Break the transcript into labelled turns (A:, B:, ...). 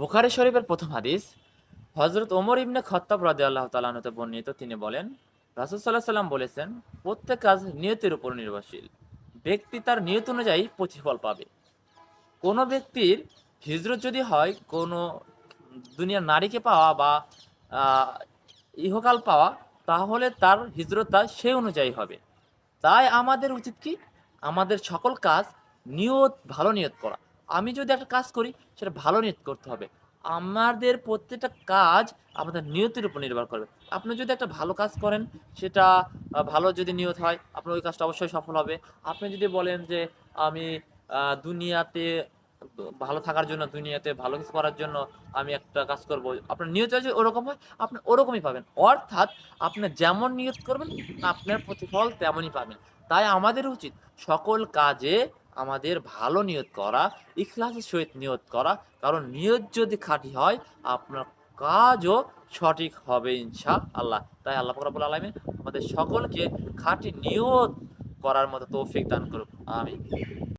A: বুখারি শরীফের প্রথম হাদিস হজরত ওমর ইবনে খত্তাব রাদে আল্লাহ তালাহতে বর্ণিত, তিনি বলেন, রাসুল সাল্লাহ সাল্লাম বলেছেন, প্রত্যেক কাজ নিয়তের উপর নির্ভরশীল। ব্যক্তি তার নিয়ত অনুযায়ী প্রতিফল পাবে। কোনো ব্যক্তির হিজরত যদি হয়, কোনো দুনিয়ার নারীকে পাওয়া বা ইহকাল পাওয়া, তাহলে তার হিজরতটা সেই অনুযায়ী হবে। তাই আমাদের উচিত কি? আমাদের সকল কাজ নিয়ত, ভালো নিয়ত করা। আমি যদি একটা কাজ করি, সেটা ভালো নিয়ত করতে হবে। আমাদের প্রত্যেকটা কাজ আমাদের নিয়তির উপর নির্ভর করবে। আপনি যদি একটা ভালো কাজ করেন, সেটা ভালো যদি নিয়ত হয়, আপনার ওই কাজটা অবশ্যই সফল হবে। আপনি যদি বলেন যে, আমি দুনিয়াতে ভালো থাকার জন্য, দুনিয়াতে ভালো কিছু করার জন্য আমি একটা কাজ করব, আপনার নিয়ত যদি ওরকম হয়, আপনি ওরকমই পাবেন। অর্থাৎ আপনি যেমন নিয়ত করবেন, আপনার প্রতিফল তেমনই পাবেন। তাই আমাদের উচিত সকল কাজে আমাদের ভালো নিয়ত করা, ইখলাসের সহিত নিয়ত করা, কারণ নিয়ত যদি খাঁটি হয়, আপনার কাজও সঠিক হবে ইনশা আল্লাহ তাই আল্লাহ ফকরাবুল আলামিন আমাদের সকলকে খাঁটি নিয়ত করার মতো তৌফিক দান করুক। আমি